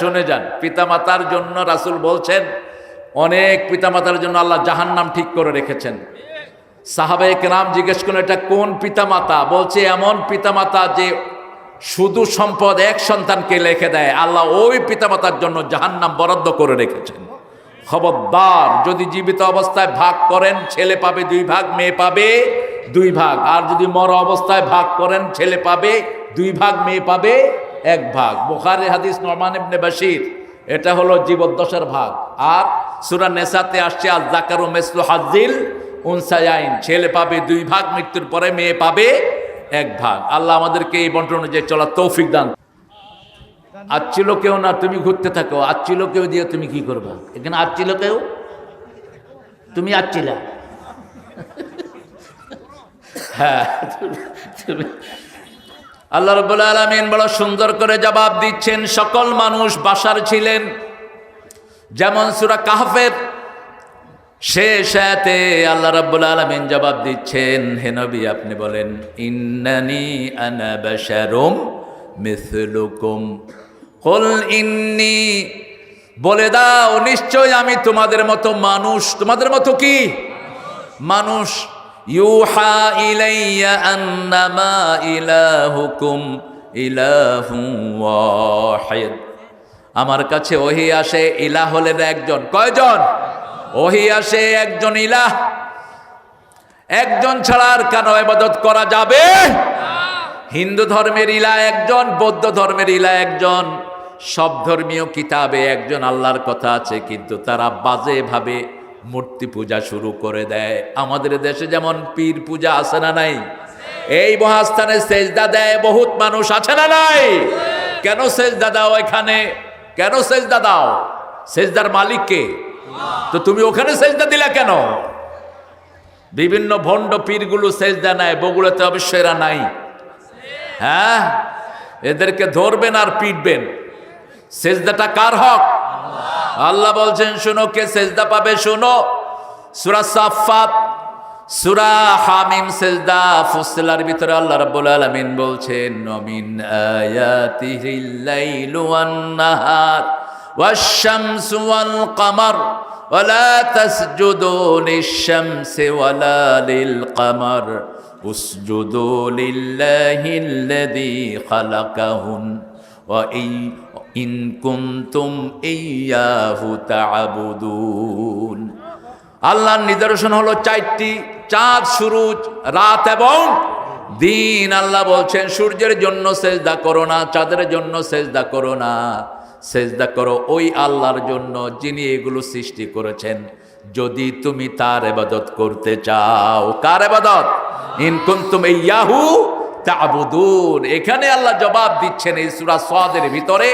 শুনে যান। পিতামাতার জন্য রাসূল বলছেন, অনেক পিতামাতার জন্য আল্লাহ জাহান্নাম ঠিক করে রেখেছেন। সাহাবায়ে কেরাম জিজ্ঞেস করলেন, এটা কোন পিতামাতা? বলছে, এমন পিতামাতা যে শুধু সম্পদ এক সন্তানকে লেখে দেয়, আল্লাহ ওই পিতামাতার জন্য জাহান্নাম বরাদ্দ করে রেখেছেন। খবরদার, যদি জীবিত অবস্থায় ভাগ করেন, ছেলে পাবে দুই ভাগ, মেয়ে পাবে দুই ভাগ। আর যদি মর অবস্থায় ভাগ করেন, ছেলে পাবে দুই ভাগ, মেয়ে পাবে এক ভাগ। বুখারী হাদিস নরমান ইবনে বাশির। এটা হলো জীবদ্দশার ভাগ। আর সূরা নেশাতে আসছে আল জাকারু মেসলু হাজিল উনসায়াইন। ছেলে পাবে দুই ভাগ, মৃত্যুর পরে মেয়ে পাবে এক ভাগ। আল্লাহ আমাদেরকে এই বন্টন অনুযায়ী চলার তৌফিক দান। আচ্ছিল কেউ না, তুমি ঘুরতে থাকো। আচ্ছিল কেউ দিয়ে তুমি কি করবা? এখানে আচ্ছিল কেউ? তুমি আচ্ছিলা হ্যাঁ আল্লাহ রব্বুল আলমিন বড় সুন্দর করে জবাব দিচ্ছেন, সকল মানুষ বাসার ছিলেন। যেমন সুরা কাহফের শেষ আয়াতে আল্লাহ রাব্বুল আলামিন জবাব দিচ্ছেন, হে নবী আপনি বলেন, ইন্নানি আনা মিথলুকুম কুল ইন্নি, বলে দাও নিশ্চয় আমি তোমাদের মতো মানুষ। তোমাদের মতো কি? মানুষ। ইউহা ইলাইয়া আন্নামা ইলাহুকুম ইলাহু আমার কাছে ওহি আসে, ইলাহ হলেন একজন। কয়জন? ওহি আসে, একজন ইলাহ। একজন ছাড়া আর কেন এবাদত করা যাবে? হিন্দু ধর্মের ইলা একজন, বৌদ্ধ ধর্মের ইলা একজন। সব ধর্মীয় কিতাবে একজন আল্লাহর কথা আছে, কিন্তু তারা বাজে ভাবে মূর্তি পূজা শুরু করে দেয়। আমাদের দেশে যেমন পীর পূজা আছে না নাই? এই মহাস্থানে সেজদা দেয় বহুত মানুষ আছে না নাই? কেন সেজদা দাও এখানে? কেন সেজদা দাও? সেজদার মালিককে তো তুমি ওখানে সেজদা দিলা কেন? বিভিন্ন ভণ্ড পীরগুলো সেজদা নেয়, বগুড়াতে অবশ্য এরা নাই। হ্যাঁ? এদেরকে ধরবেন আর পিটবেন। সেজদাটা কার হক? আল্লাহ বলছেন শুনো কে সেজদা পাবে শুনো সুরা সাফাত সুরা হামিম সেজদা ফুসলার ভিতরে আল্লাহ রাব্বুল আলামিন বলছেন নমিন আয়াতিহিল লাইলু ওয়ান নাহার ওয়াশ-শামসু ওয়াল কামার ولا تسجدوا للشمس ولا للقمر اسجدوا لله الذي خلقهن وإن ইন কুন্তুম ইয়াহু তাবুদুন আল্লাহর নিদর্শন হলো চারটি চাঁদ, সুরুজ, রাত এবং দিন। আল্লাহ বলছেন, সূর্যের জন্য সেজদা করো না, চাঁদের জন্য সেজদা করো না। সেজদা করো ওই আল্লাহর জন্য যিনি এগুলো সৃষ্টি করেছেন। যদি তুমি তার এবাদত করতে চাও, কার এবাদত ইনকুন তুমি ইয়াহু তাবুদুন এখানে আল্লাহ জবাব দিচ্ছেন এই সুরা সাদের ভিতরে।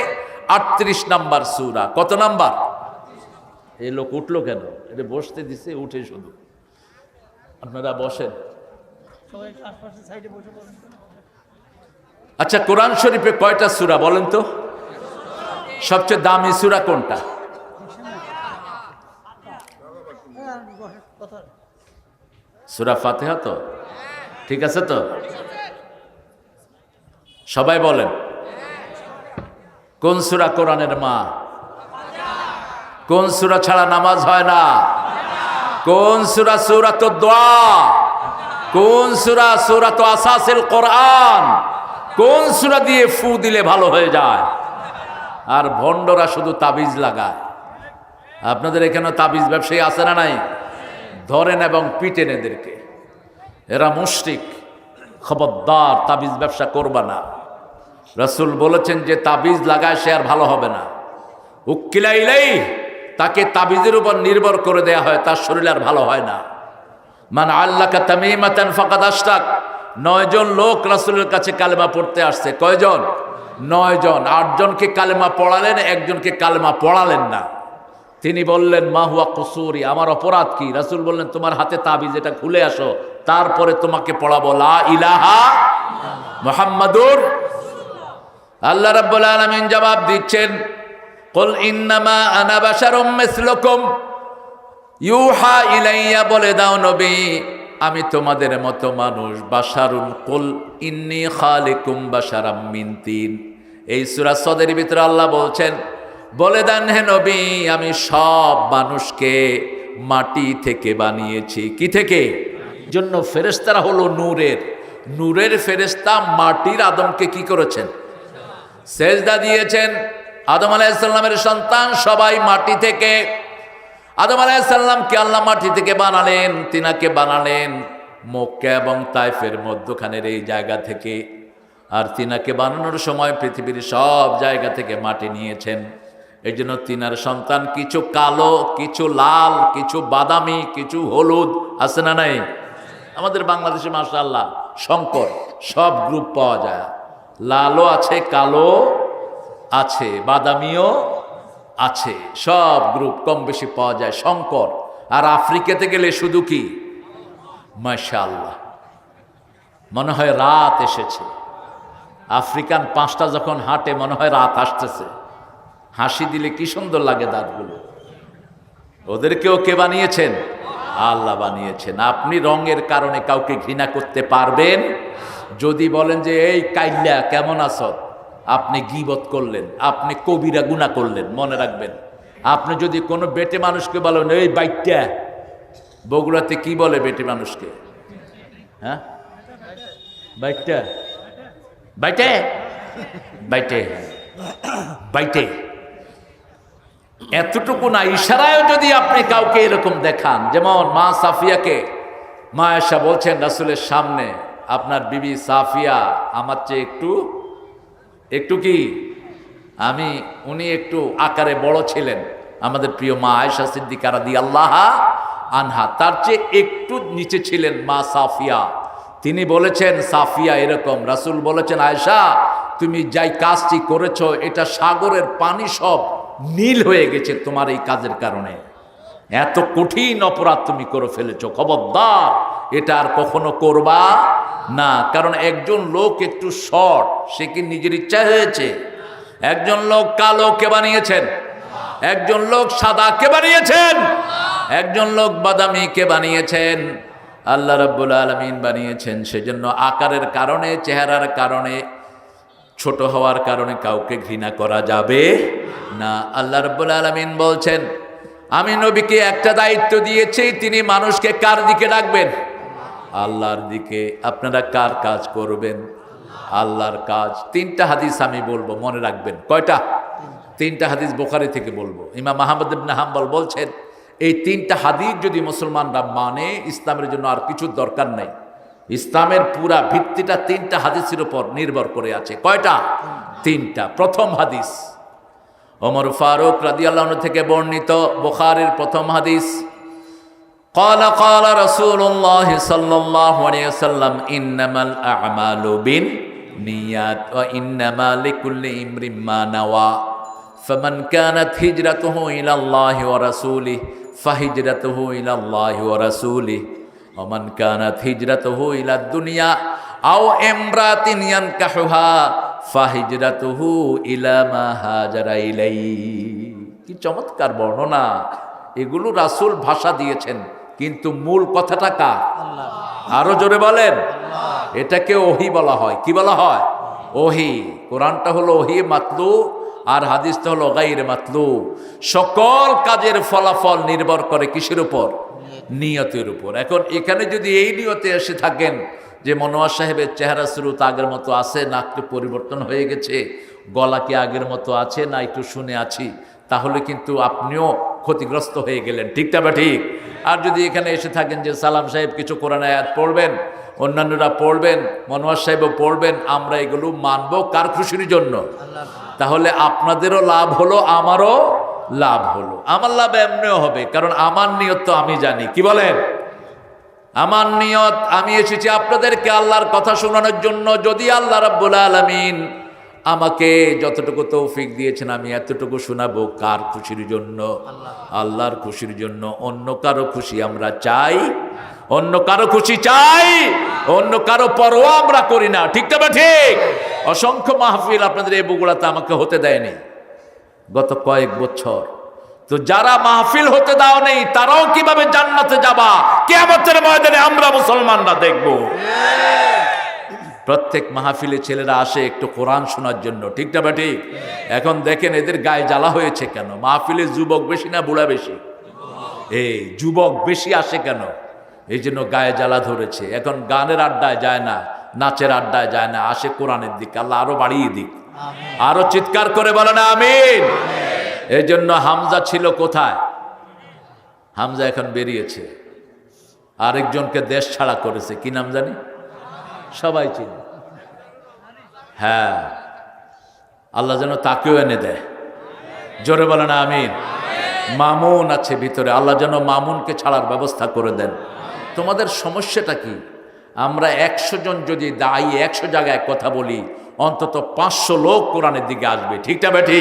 আটত্রিশ নাম্বার সুরা। কত নাম্বার? এই লোক উঠল কেন? এটা বসতে দিছে, উঠে শুধু। আপনারা বসেন। আচ্ছা কোরআন শরীফে কয়টা সুরা বলেন তো? সবচেয়ে দামি সুরা কোনটা? সুরা ফাতিহা তো? ঠিক আছে তো? সবাই বলেন। কোন সুরা কোরআনের মা? কোন সুরা ছাড়া নামাজ হয় না? কোন সুরা সূরা তো দোয়া? কোন সুরা সূরা তো আসাসিল কোরআন? কোন সুরা দিয়ে ফু দিলে ভালো হয়ে যায়? আর ভণ্ডরা শুধু তাবিজ লাগায়। আপনাদের এখানে তাবিজ ব্যবসায়ী আছে না নাই? ধরেন এবং পিটেন এদেরকে। এরা মুশরিক, খবরদার, তাবিজ ব্যবসা করবা না। রসুল বলেছেন যে তাবিজ লাগায় সে আর ভালো হবে না। উকিলাইলেই তাকে তাবিজের উপর নির্ভর করে দেয়া হয়, তার শরীর আর ভালো হয় না। মানে আল্লাহকে তামিমাতান ফাকাদ আশরাক নয়জন লোক রাসূলের কাছে কালেমা পড়তে আসছে। কয়জন? নয়জন আটজনকে কালেমা পড়ালেন, একজনকে কালেমা পড়ালেন না। তিনি বললেন মাহুয়া কসুরি, আমার অপরাধ কি? রাসূল বললেন, তোমার হাতে তাবিজ, এটা খুলে আসো, তারপরে তোমাকে পড়াবো। লা ইলাহা মুহাম্মাদুর আল্লাহ রাব্বুল আলামিন জবাব দিচ্ছেন, কুল ইন্নামা আনা মিসলুকুম। ইউহা ইলাইয়া বলে দাও নবী, আমি তোমাদের মতো মানুষ। বাশারুন কুল ইন্নি খালিকুম বাশারাম মিন তিন। এই সূরা সদের ভিতরে আল্লাহ বলছেন, বলে দেন হে নবী, আমি সব মানুষকে মাটি থেকে বানিয়েছি। কি থেকে? জন্য ফেরেস্তারা হলো নূরের। নূরের ফেরেস্তা মাটির আদমকে কি করেছেন? সেজদা দিয়েছেন। আদম আলাইসাল্লামের সন্তান সবাই মাটি থেকে। আদম আলাইসাল্লামকে আল্লাহ মাটি থেকে বানালেন, তিনাকে বানালেন মক্কা এবং তাইফের মধ্যখানের এই জায়গা থেকে। আর তিনাকে বানানোর সময় পৃথিবীর সব জায়গা থেকে মাটি নিয়েছেন। এই জন্য তিনার সন্তান কিছু কালো, কিছু লাল, কিছু বাদামি, কিছু হলুদ, আছে না নাই? আমাদের বাংলাদেশে মাশাআল্লাহ শঙ্কর, সব গ্রুপ পাওয়া যায়। লালও আছে, কালো আছে, বাদামিও আছে। সব গ্রুপ কম বেশি পাওয়া যায়। শঙ্কর, আর আফ্রিকাতে গেলে শুধু কি? মাশাআল্লাহ। মনে হয় রাত এসেছে। আফ্রিকান পাঁচটা যখন হাঁটে, মনে হয় রাত আসতেছে। হাসি দিলে কি সুন্দর লাগে দাঁতগুলো। ওদেরকেও কে বানিয়েছেন? আল্লাহ বানিয়েছেন। আপনি রঙের কারণে কাউকে ঘৃণা করতে পারবেন যদি বলেন যে, এই কাইল্লা, কেমন আছো? আপনি গিবত করলেন, আপনি কবিরা গুণা করলেন, মনে রাখবেন। আপনি যদি কোনো বেটে মানুষকে বলেন, এই বাইকটা বগুড়াতে কি বলে বেটে মানুষকে? হ্যাঁ? বাইটে বাইটে বাইটে এতটুকু না, ইশারায়ও যদি আপনি কাউকে এরকম দেখান, যেমন মা সাফিয়াকে, মা এসা বলছেন রাসুলের সামনে আপনার বিবি সাফিয়া আমার চেয়ে একটু একটু কি? আমি, উনি একটু আকারে বড় ছিলেন। আমাদের প্রিয় মা আয়সা সিদ্দিকারা দি আল্লাহ আনহা, তার চেয়ে একটু নিচে ছিলেন মা সাফিয়া। তিনি বলেছেন, সাফিয়া এরকম। রাসুল বলেছেন আয়সা তুমি যাই কাজটি করেছ, এটা সাগরের পানি সব নীল হয়ে গেছে তোমার এই কাজের কারণে। এত কঠিন অপরাধ তুমি করে ফেলেছো। খবরদার, এটা আর কখনো করবা না, কারণ একজন লোক একটু শর্ট, সে কি নিজের ইচ্ছা হয়েছে? একজন লোক কালো কে বানিয়েছেন? একজন লোক সাদা কে বানিয়েছেন? একজন লোক বাদামি কে বানিয়েছেন? আল্লাহ রাব্বুল আলমিন বানিয়েছেন। সেজন্য আকারের কারণে, চেহারার কারণে, ছোট হওয়ার কারণে কাউকে ঘৃণা করা যাবে না। আল্লাহ রব্বুল আলমিন বলছেন, আমি নবীকে একটা দায়িত্ব দিয়েছি, তিনি মানুষকে কার দিকে ডাকবেন? আল্লাহর দিকে আপনারা কার কাজ করবেন? আল্লাহর কাজ। তিনটা হাদিস আমি বলব, মনে রাখবেন। কয়টা? তিনটা হাদিস বোখারি থেকে বলব। ইমাম মাহমুদ ইবনে হাম্বল বলছেন, এই তিনটা হাদিস যদি মুসলমানরা মানে ইসলামের জন্য আর কিছু দরকার নেই। ইসলামের পুরা ভিত্তিটা তিনটা হাদিসের উপর নির্ভর করে আছে। কয়টা? তিনটা। প্রথম হাদিস, ওমর ফারুক রাদিয়াল্লাহু থেকে বর্ণিত বুখারীর প্রথম হাদিস। قال قال رسول الله صلى الله عليه وسلم إنما الأعمال بالنيات وإنما لكل امرئ ما نوى فمن كانت هجرته إلى الله ورسوله فهجرته إلى الله ورسوله ومن كانت هجرته إلى الدنيا أو امرأة ينكحها فهجرته إلى ما هاجر إليه কি চমৎকার বর্ণনা এগুলো রাসূল ভাষা দিয়েছেন কিন্তু মূল কথাটা কার? আরও জোরে বলেন। এটাকে ওহি বলা হয়। কি বলা হয়? ওহি। কোরআনটা হলো ওহি মাতলু আর হাদিসটা হলো গাইর মাতলু। সকল কাজের ফলাফল নির্ভর করে কিসের উপর? নিয়তের। উপর। এখন এখানে যদি এই নিয়তে এসে থাকেন যে মনোয়ার সাহেবের চেহারা শুরু তো আগের মতো আছে না একটু পরিবর্তন হয়ে গেছে গলা কি আগের মতো আছে না একটু শুনে আছি তাহলে কিন্তু আপনিও ক্ষতিগ্রস্ত হয়ে গেলেন। ঠিকটা বা ঠিক? আর যদি এখানে এসে থাকেন যে, সালাম সাহেব, কিছু কোরআন আয়াত পড়বেন, অন্যান্যরা পড়বেন, মনোয়ার সাহেবও পড়বেন, আমরা এগুলো মানবো কার খুশির জন্য? তাহলে আপনাদেরও লাভ হলো, আমারও লাভ হলো। আমার লাভ এমনিও হবে, কারণ আমার নিয়ত তো আমি জানি। কি বলেন? আমার নিয়ত, আমি এসেছি আপনাদেরকে আল্লাহর কথা শোনানোর জন্য। যদি আল্লাহ রাব্বুল আলামিন আমাকে যতটুকু তৌফিক দিয়েছেন আমি এতটুকু শোনাবো কার খুশির জন্য? আল্লাহর খুশির জন্য। অন্য কারও খুশি আমরা চাই অন্য কারও খুশি চাই অন্য কারও পরোয়া আমরা করি না। ঠিক তবে ঠিক? অসংখ্য মাহফিল আপনাদের এই বগুড়াতে আমাকে হতে দেয়নি গত কয়েক বছর। তো যারা মাহফিল হতে দাও নেই তারাও কীভাবে জান্নাতে যাবা? কেয়ামতের ময়দানে আমরা মুসলমানরা দেখব। প্রত্যেক মাহফিলে ছেলেরা আসে একটু কোরআন শোনার জন্য ঠিক না বা ঠিক? এখন দেখেন এদের গায়ে জ্বালা হয়েছে কেন? মাহফিলে যুবক বেশি না বুড়া বেশি? এই যুবক বেশি আসে কেন? এই জন্য গায়ে জ্বালা ধরেছে। এখন গানের আড্ডায় যায় না নাচের আড্ডায় যায় না আসে কোরআনের দিক। আল্লাহ আরও বাড়িয়ে দিক। আরও চিৎকার করে বলে না আমিন। এই জন্য হামজা ছিল কোথায়? হামজা এখন বেরিয়েছে। আরেকজনকে দেশ ছাড়া করেছে। কি নাম জানি? সবাই চিনি। হ্যাঁ আল্লাহ যেন তাকেও এনে দেয়। জোরে বলে না আমিন। মামুন আছে ভিতরে, আল্লাহ যেন মামুনকে ছাড়ার ব্যবস্থা করে দেন। তোমাদের সমস্যাটা কি? আমরা একশো জন যদি দায়ী, একশো জায়গায় কথা বলি, অন্তত পাঁচশো লোক কোরআনের দিকে আসবে। ঠিকটা বেঠি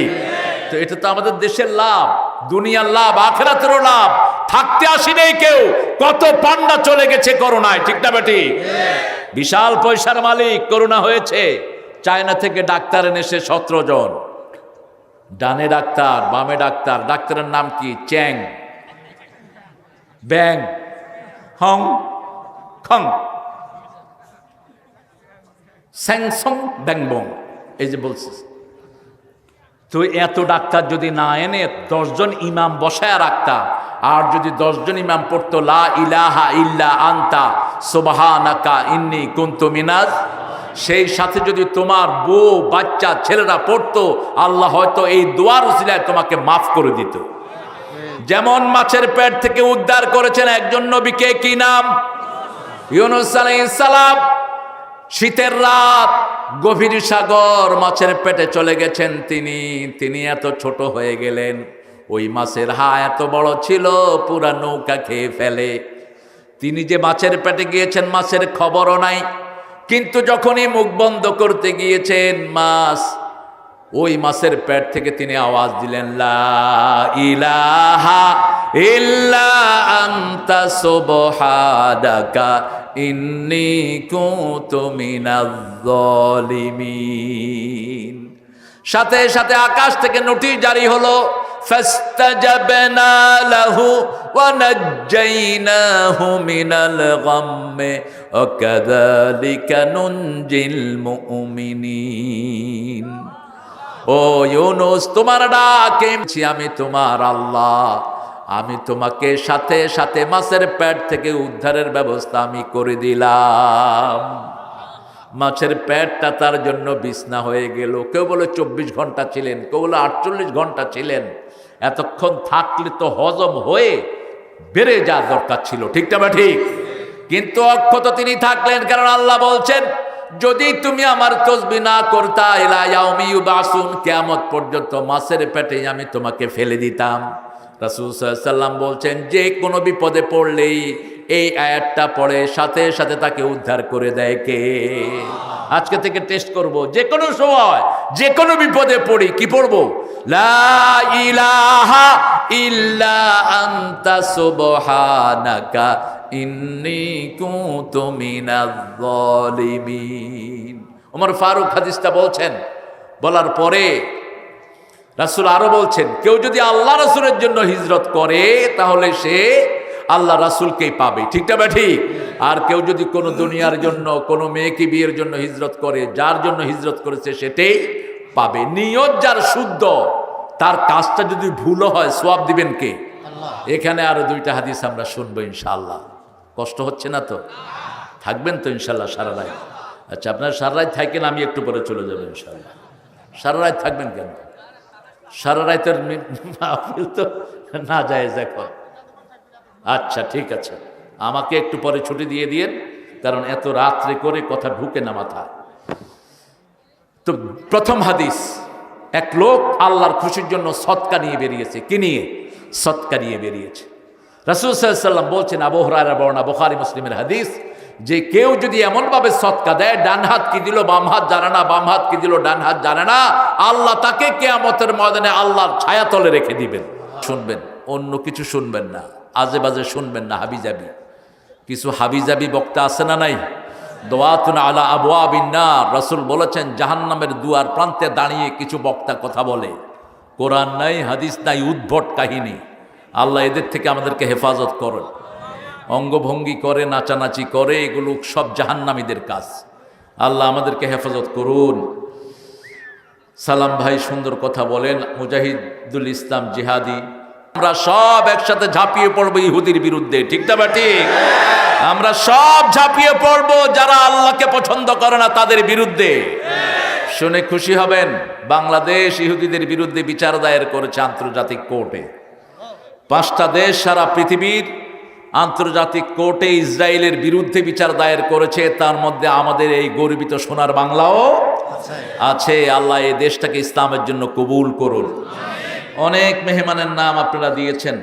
তো এটা তো আমাদের দেশের লাভ, দুনিয়ার লাভ, আখেরাতেরও লাভ। থাকতে আসি নেই কেউ, কত পান্ডা চলে গেছে করোনায় ঠিকটা বেঠি বিশাল পয়সার মালিক করোনা হয়েছে। চায়না থেকে ডাক্তার এনেছে সতেরো জন। ডানে ডাক্তার, বামে ডাক্তার, ডাক্তারের নাম কি? চ্যাং। ব্যাং। হং। খং। স্যাংসং ব্যাংবং। এই যে বলছিস। তো এত ডাক্তার যদি না এনে দশজন ইমাম বসায় রাখতা, আর যদি দশজন ইমাম পড়তো, লা ইলাহা ইল্লা আন্তা সোবাহানাকা ইন্নি কুন্তু মিনাজ। সেই সাথে যদি তোমার বউ, বাচ্চা, ছেলেরা পড়তো, আল্লাহ হয়তো এই দোয়ার উসিলায় তোমাকে মাফ করে দিত। যেমন মাছের পেট থেকে উদ্ধার করেছেন একজন নবীকে কি নাম? ইউনুস সালাম। শীতের রাত, গভীর সাগর, মাছের পেটে চলে গেছেন তিনি। তিনি এত ছোট হয়ে গেলেন। ওই মাছের হা এত বড় ছিল, পুরা নৌকা খেয়ে ফেলে। তিনি যে মাছের পেটে গিয়েছেন, মাছের খবরও নাই। কিন্তু যখনই মুখ বন্ধ করতে গিয়েছেন মাছ, ওই মাছের পেট থেকে তিনি আওয়াজ দিলেন ইলাহা সাথে সাথে আকাশ থেকে নোটিশ জারি হলো। ওয়া নাজ্জাইনাহু মিনাল গাম্মে ওয়া কাযালিকা নুনজিল মুমিনিন ও ইউনুস, তোমার ডাকে আমি তোমার আল্লাহ। আমি তোমাকে সাথে সাথে মাছের পেট থেকে উদ্ধারের ব্যবস্থা আমি করে দিলাম। মাছের পেটটা তার জন্য বিছনা হয়ে গেল। কেউ বলে চব্বিশ ঘণ্টা ছিলেন, কেউ বলে আটচল্লিশ ঘণ্টা ছিলেন। এতক্ষণ থাকলে তো হজম হয়ে বেড়ে যাওয়ার দরকার ছিল ঠিকটা বা ঠিক? কিন্তু অক্ষত তিনি থাকলেন কারণ আল্লাহ বলছেন, যদি তুমি আমার তসবি না করতা এলায়াউমি বাসুন কেয়ামত পর্যন্ত মাছের পেটে আমি তোমাকে ফেলে দিতাম। রাসুল সাল্লাম বলছেন, যে কোনো বিপদে পড়লেই এই আয়াতটা পড়ে, সাথে সাথে তাকে উদ্ধার করে দেয় কে? আজকে থেকে টেস্ট করব। যে কোনো সময় যে কোনো বিপদে পড়ি, কি পড়ব? ওমর ফারুক হাদিসটা বলছেন। বলার পরে রাসুল আরও বলছেন, কেউ যদি আল্লাহ রাসুলের জন্য হিজরত করে, তাহলে সে আল্লাহ রাসুলকেই পাবে। ঠিকটা বা ঠিক? আর কেউ যদি কোনো দুনিয়ার জন্য কোনো মেয়েকে বিয়ের জন্য হিজরত করে যার জন্য হিজরত করেছে সেটাই পাবে। নিয়ত যার শুদ্ধ তার কাজটা যদি ভুলও হয় সোয়াব দিবেন কে? এখানে আরও দুইটা হাদিস আমরা শুনব ইনশাল্লাহ কষ্ট হচ্ছে না তো? থাকবেন তো ইনশাল্লাহ সারা রাত। আচ্ছা আপনার সারা রাত থাকেন আমি একটু পরে চলে যাব ইনশাল্লাহ সারা রাত থাকবেন কেন? সারা রাতের মাহফিল তো না যায় এখন। আচ্ছা ঠিক আছে। আমাকে একটু পরে ছুটি দিয়ে দিয়েন, কারণ এত রাত্রে করে কথা ঢুকে না মাথা তো প্রথম হাদিস, এক লোক আল্লাহর খুশির জন্য সৎকা নিয়ে বেরিয়েছে। কি নিয়ে? সৎকা নিয়ে বেরিয়েছে। রাসুল সাল্লাম বলছেন আবহরার বর্ণা বোখারি, মুসলিমের হাদিস, যে কেউ যদি এমনভাবে সৎকা দেয়, ডান হাত কি দিল, বাম হাত জানে না, বাম হাত কি দিল, ডান হাত জানে না, আল্লাহ তাকে কেয়ামতের ময়দানে আল্লাহর ছায়াতলে রেখে দিবেন। শুনবেন, অন্য কিছু শুনবেন না। আজে বাজে শুনবেন না হাবিজাবি। কিছু হাবিজাবি বক্তা আছে না নাই? দোয়াতুন আলা আবুয়া বিন্না রসুল বলেছেন, জাহান্নামের দুয়ার প্রান্তে দাঁড়িয়ে কিছু বক্তা কথা বলে। কোরআন নাই, হাদিস নাই, উদ্ভট কাহিনী। আল্লাহ এদের থেকে আমাদেরকে হেফাজত করেন। অঙ্গভঙ্গি করে, নাচানাচি করে, এগুলো সব জাহান্নামীদের কাজ। আল্লাহ আমাদেরকে হেফাজত করুন। সালাম ভাই সুন্দর কথা বলেন। মুজাহিদুল ইসলাম জিহাদি আমরা সব একসাথে ঝাঁপিয়ে পড়ব ইহুদির বিরুদ্ধে, ঠিক না বা ঠিক? আমরা সব ঝাঁপিয়ে পড়ব যারা আল্লাহকে পছন্দ করে না তাদের বিরুদ্ধে। শুনে খুশি হবেন, বাংলাদেশ ইহুদিদের বিরুদ্ধে বিচার দায়ের করেছে আন্তর্জাতিক কোর্টে। পাঁচটা দেশ সারা পৃথিবীর আন্তর্জাতিক কোর্টে ইসরায়েলের বিরুদ্ধে বিচার দায়ের করেছে, তার মধ্যে আমাদের এই গর্বিত সোনার বাংলাও আছে। আল্লাহ এই দেশটাকে ইসলামের জন্য কবুল করুন। অনেক মেহমানের নাম আপনারা দিয়েছেন।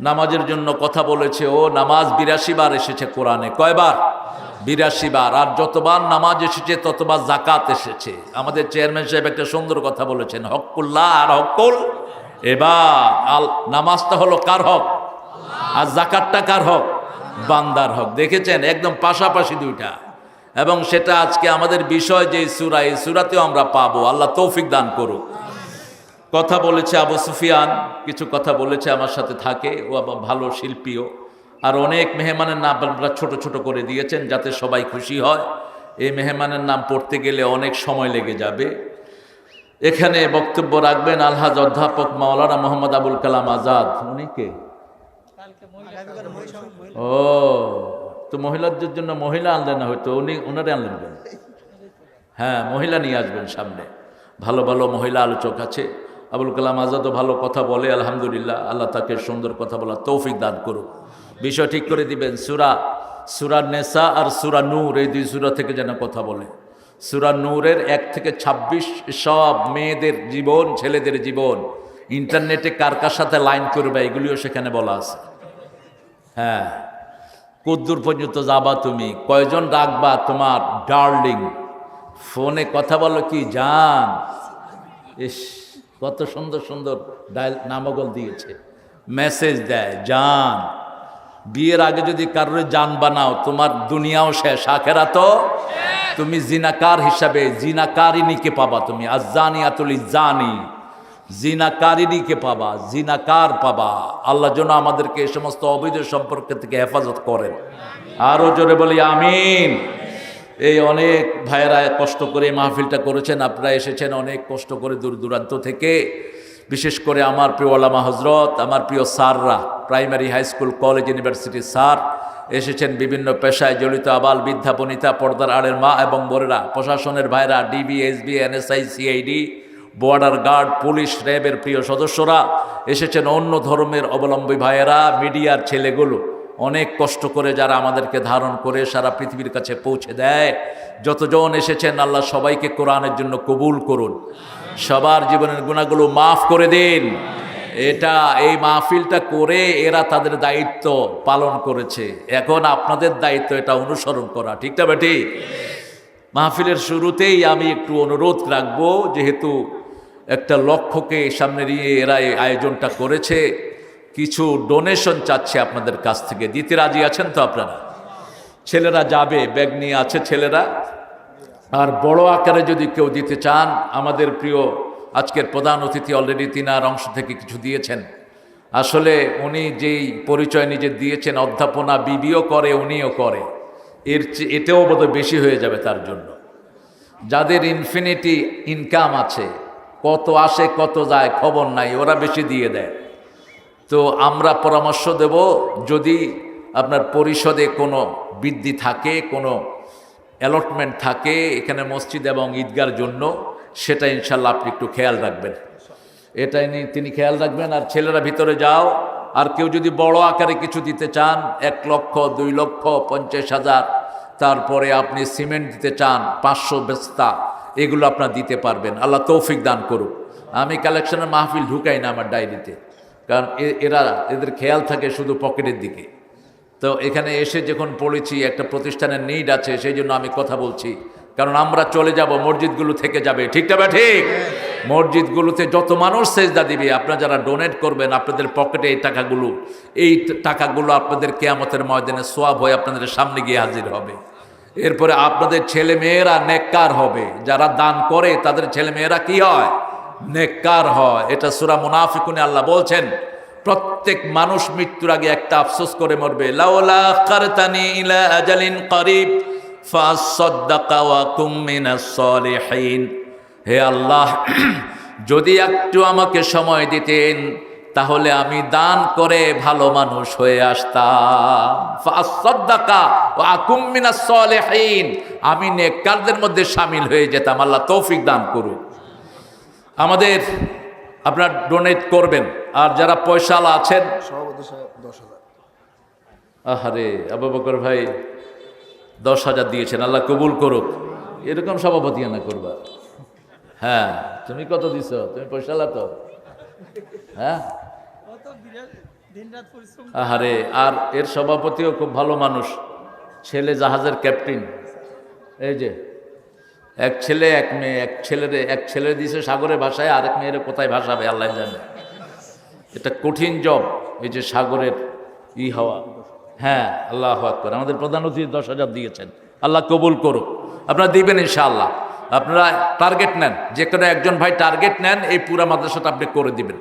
নামাজের জন্য কথা বলেছে, ও নামাজ বিরাশি বার এসেছে কোরআনে। কয়বার? বিরাশি বার। আর যতবার নামাজ এসেছে, ততবার জাকাত এসেছে। আমাদের চেয়ারম্যান সাহেব একটা সুন্দর কথা বলেছেন হকুল্লাহ আর হকুল এবার আল, নামাজটা হলো কার হক? আর জাকাতটা কার হক? বান্দার হক। দেখেছেন? একদম পাশাপাশি দুইটা। এবং সেটা আজকে আমাদের বিষয় যে সুরা, এই সুরাতেও আমরা পাবো। আল্লাহ তৌফিক দান করুক। কথা বলেছে আবু সুফিয়ান, কিছু কথা বলেছে আমার সাথে থাকে, ও আবার ভালো শিল্পীও। আর অনেক মেহমানের নাম আপনারা ছোট ছোট করে দিয়েছেন যাতে সবাই খুশি হয়। এই মেহমানের নাম পড়তে গেলে অনেক সময় লেগে যাবে। এখানে বক্তব্য রাখবেন আলহাজ অধ্যাপক মাওলানা মোহাম্মদ আবুল কালাম আজাদ। উনি কে? ও, তো মহিলাদের জন্য মহিলা আনলেন হয়তো, উনি ওনারে আনলেন হ্যাঁ মহিলা নিয়ে আসবেন সামনে। ভালো ভালো মহিলা আলোচক আছে। আবুল কালাম আজাদও ভালো কথা বলে, আলহামদুলিল্লাহ, আল্লাহ তাকে সুন্দর কথা বলা তৌফিক দান করুক। বিষয় ঠিক করে দিবেন, সুরা সুরা নেশা আর সুরা নূর, এই দুই সুরা থেকে যেন কথা বলে। সুরা নূরের এক থেকে ২৬ সব মেয়েদের জীবন, ছেলেদের জীবন। ইন্টারনেটে কার কার সাথে লাইন করবে, এগুলিও সেখানে বলা আছে। হ্যাঁ কদ্দূর পর্যন্ত যাবা তুমি? কয়জন রাখবা তোমার ডার্লিং? ফোনে কথা বলো কি? জান। ইস কত সুন্দর সুন্দর ডায়াল নামগল দিয়েছে। মেসেজ দেয়, জান, বিয়ের আগে যদি কারোর জান বানাও, তোমার দুনিয়াও শেষ আখেরা তো তুমি জিনাকার হিসাবে জিনাকারিনীকে পাবা তুমি আজানি আতুল জানি জিনাকারিনীকে পাবা, জিনাকার পাবা। আল্লাহ যেন আমাদেরকে এই সমস্ত অবৈধ সম্পর্ক থেকে হেফাজত করেন। আরও জোরে বলি, আমিন। এই অনেক ভাইয়েরা কষ্ট করে মাহফিলটা করেছেন, আপনারা এসেছেন অনেক কষ্ট করে দূর দূরান্ত থেকে। বিশেষ করে আমার প্রিয় আলামা হজরত আমার প্রিয় স্যাররা, প্রাইমারি হাই স্কুল, কলেজ, ইউনিভার্সিটির স্যার এসেছেন বিভিন্ন পেশায় জড়িত আবাল, বৃদ্ধা, বনিতা, পর্দার আড়ের মা এবং বোরেরা প্রশাসনের ভাইরা, DB, SB, NSI, CID, border guard, police, র্যাবের প্রিয় সদস্যরা এসেছেন অন্য ধর্মের অবলম্বী ভাইয়েরা, মিডিয়ার ছেলেগুলো। অনেক কষ্ট করে যারা আমাদেরকে ধারণ করে সারা পৃথিবীর কাছে পৌঁছে দেয়। যতজন এসেছেন, আল্লাহ সবাইকে কোরআনের জন্য কবুল করুন। সবার জীবনের গুণাগুলো মাফ করে দিন। এটা, এই মাহফিলটা করে এরা তাদের দায়িত্ব পালন করেছে। এখন আপনাদের দায়িত্ব এটা অনুসরণ করা, ঠিক না বেটি? মাহফিলের শুরুতেই আমি একটু অনুরোধ রাখব, যেহেতু একটা লক্ষ্যকে সামনে নিয়ে এরা এই আয়োজনটা করেছে। কিছু ডোনেশন চাচ্ছে আপনাদের কাছ থেকে। দিতে রাজি আছেন তো আপনারা? ছেলেরা যাবে ব্যাগ নিয়ে আছে ছেলেরা। আর বড় আকারে যদি কেউ দিতে চান, আমাদের প্রিয় আজকের প্রধান অতিথি অলরেডি তিনার অংশ থেকে কিছু দিয়েছেন। আসলে উনি যেই পরিচয় নিজে দিয়েছেন, অধ্যাপনা বিবিও করে, উনিও করে। এর এটাও বোধহয় বেশি হয়ে যাবে তার জন্য। যাদের ইনফিনিটি ইনকাম আছে, কত আসে, কত যায়, খবর নাই, ওরা বেশি দিয়ে দেয়। তো আমরা পরামর্শ দেব, যদি আপনার পরিষদে কোনো বৃদ্ধি থাকে, কোনো অ্যালটমেন্ট থাকে এখানে মসজিদ এবং ঈদগার জন্য, সেটা ইনশাল্লাহ আপনি একটু খেয়াল রাখবেন। এটাই নিয়ে তিনি খেয়াল রাখবেন, আর ছেলেরা ভিতরে যাও, আর কেউ যদি বড় আকারে কিছু দিতে চান, এক লক্ষ, দুই লক্ষ, পঞ্চাশ হাজার, তারপরে আপনি সিমেন্ট দিতে চান, পাঁচশো বেস্তা, এগুলো আপনার দিতে পারবেন। আল্লাহ তৌফিক দান করুক। আমি কালেকশনের মাহফিল ঢুকাই না আমার ডায়েরিতে কারণ এরা, এদের খেয়াল থাকে শুধু পকেটের দিকে। তো এখানে এসে যখন পড়েছি, একটা প্রতিষ্ঠানের নিড আছে, সেই জন্য আমি কথা বলছি। কারণ আমরা চলে যাব, মসজিদগুলো থেকে যাবে। ঠিকটা বা ঠিক? মসজিদগুলোতে যত মানুষ সেজদা দিবে, আপনারা যারা ডোনেট করবেন, আপনাদের পকেটে এই টাকাগুলো এই টাকাগুলো আপনাদের কেয়ামতের ময়দানে সোয়াব হয়ে আপনাদের সামনে গিয়ে হাজির হবে। এরপরে আপনাদের ছেলে মেয়েরা নেককার হবে। যারা দান করে, তাদের ছেলে মেয়েরা কি হয়? নেককার হয়। এটা সুরা মুনাফিকুনে আল্লাহ বলছেন, প্রত্যেক মানুষ মৃত্যুর আগে একটা আফসোস করে মরবে। হে আল্লাহ, যদি একটু আমাকে সময় দিতেন, তাহলে আমি দান করে ভালো মানুষ হয়ে আসতাম। আমি নেককারদের মধ্যে সামিল হয়ে যেতাম। আল্লাহ তৌফিক দান করুক। আমাদের আপনার ডোনেট করবেন। আর যারা পয়সালা আছেন আহারে আবু বকর ভাই দশ হাজার দিয়েছেন আল্লাহ কবুল করুক। এরকম সভাপতি না করবা। হ্যাঁ তুমি কত দিছ? তুমি পয়সালা তো। হ্যাঁ? আহারে আর এর সভাপতিও খুব ভালো মানুষ। ছেলে জাহাজের ক্যাপ্টেন এই যে এক ছেলে, এক মেয়ে, এক ছেলের, এক ছেলে দিছে সাগরে ভাষায় আরেক মেয়ের কোথায় ভাষাবে আল্লাহ জানে। এটা কঠিন জব এই যে সাগরের ই হওয়া। হ্যাঁ আল্লাহ আকবর। আমাদের প্রধান অতিথি দশ হাজার দিয়েছেন। আল্লাহ কবুল করুক। আপনারা দিবেন ইনশাআল্লাহ। আপনারা টার্গেট নেন। যে কোনো একজন ভাই টার্গেট নেন, এই পুরা মাদ্রাসাটা আপনি করে দিবেন।